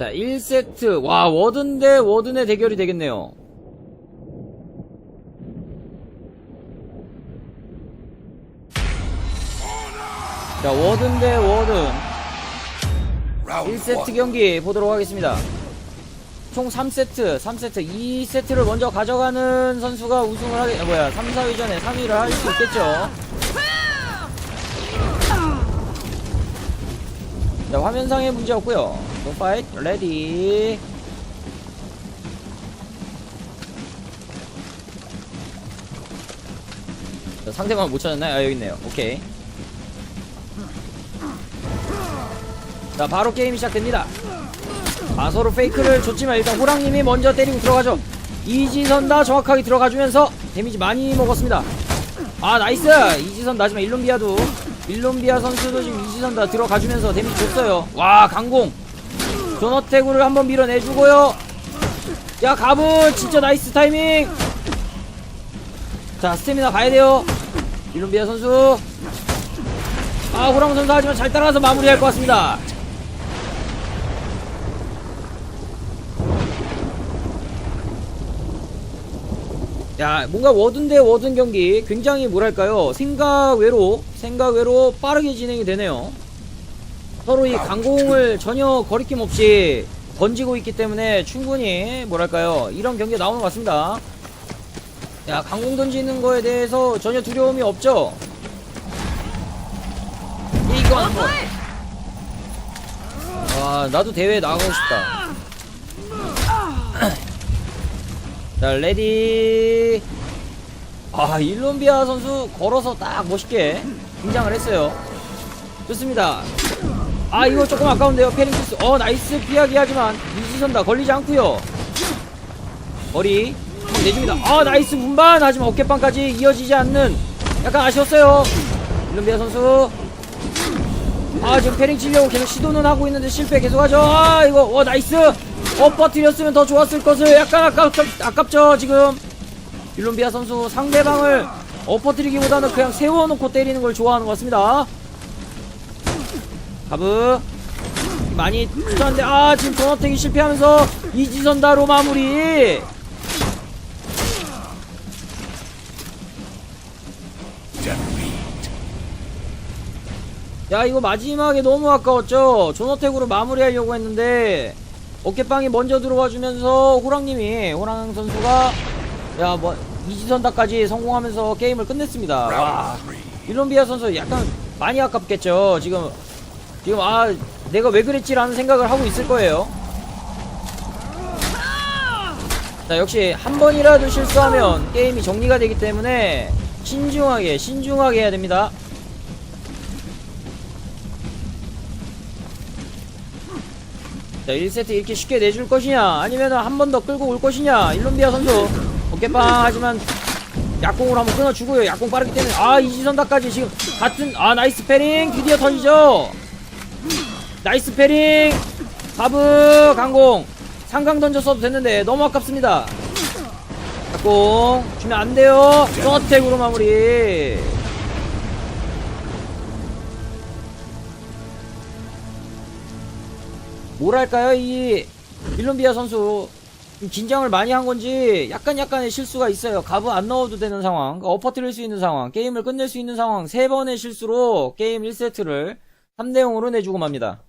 자, 1세트. 와, 워든 대 워든의 대결이 되겠네요. 자, 워든 대 워든. 1세트 경기 보도록 하겠습니다. 총 3세트, 3세트, 2세트를 먼저 가져가는 선수가 우승을 하게, 아, 뭐야, 3, 4위전에 3위를 할 수 있겠죠. 자, 화면상에 문제 없고요 노 파이트, 레디. 자, 상대방 못 찾았나요? 아, 여기 있네요. 오케이. 자, 바로 게임이 시작됩니다. 아, 서로 페이크를 줬지만 일단 호랑님이 먼저 때리고 들어가죠. 이지선 다 정확하게 들어가주면서 데미지 많이 먹었습니다. 아, 나이스! 이지선 나지만 일론비아도, 일론비아 선수도 지금 이지선 다 들어가주면서 데미지 줬어요. 와, 강공! 존어태구를 한번 밀어내주고요. 야, 가분! 진짜 나이스 타이밍! 자, 스태미나 가야 돼요. 일론비아 선수. 아, 호랑 선수 하지만 잘 따라가서 마무리할 것 같습니다. 야 뭔가 워든 대 워든 경기 굉장히 뭐랄까요? 생각 외로 생각 외로 빠르게 진행이 되네요. 서로 이 강공을 전혀 거리낌 없이 던지고 있기 때문에 충분히 뭐랄까요? 이런 경기가 나오는 것 같습니다. 야 강공 던지는 거에 대해서 전혀 두려움이 없죠? 이거 한번. 와 나도 대회에 나가고 싶다 자 레디. 아 일론비아 선수 걸어서 딱 멋있게 등장을 했어요. 좋습니다. 아 이거 조금 아까운데요. 페링투스 어 나이스. 피하기 하지만 이지선 다. 걸리지 않고요. 머리 내줍니다. 아 나이스 운반. 하지만 어깨빵까지 이어지지 않는 약간 아쉬웠어요. 일론비아 선수. 아 지금 패링 치려고 계속 시도는 하고 있는데 실패 계속하죠. 아 이거. 어 나이스 엎어뜨렸으면 더 좋았을 것을 약간 아깝, 아깝죠 지금. 일론비아 선수 상대방을 엎어뜨리기보다는 그냥 세워놓고 때리는 걸 좋아하는 것 같습니다. 가브. 많이 투자한데 아 지금 전어택이 실패하면서 이지선다로 마무리. 야 이거 마지막에 너무 아까웠죠? 존어택으로 마무리하려고 했는데 어깨빵이 먼저 들어와 주면서 호랑님이 호랑 선수가 야 뭐 이지선다까지 성공하면서 게임을 끝냈습니다. 와. 일론비아 선수 약간 많이 아깝겠죠. 지금 지금 아 내가 왜 그랬지라는 생각을 하고 있을 거예요. 자 역시 한 번이라도 실수하면 게임이 정리가 되기 때문에 신중하게 신중하게 해야 됩니다 자 1세트 이렇게 쉽게 내줄 것이냐 아니면 한 번 더 끌고 올 것이냐 일론비아 선수. 어깨빵 하지만 약공으로 한번 끊어주고요. 약공 빠르기 때문에. 아 이지선다까지 지금 같은 아 나이스 패링 드디어 터지죠? 나이스 패링. 바브 강공. 상강 던졌어도 됐는데 너무 아깝습니다. 약공 주면 안 돼요. 저택으로 마무리 뭐랄까요 이 일론비아 선수? 좀 긴장을 많이 한 건지 약간 약간의 실수가 있어요. 가브 안 넣어도 되는 상황 그러니까 엎어뜨릴 수 있는 상황 게임을 끝낼 수 있는 상황 세 번의 실수로 게임 1세트를 3대 0으로 내주고 맙니다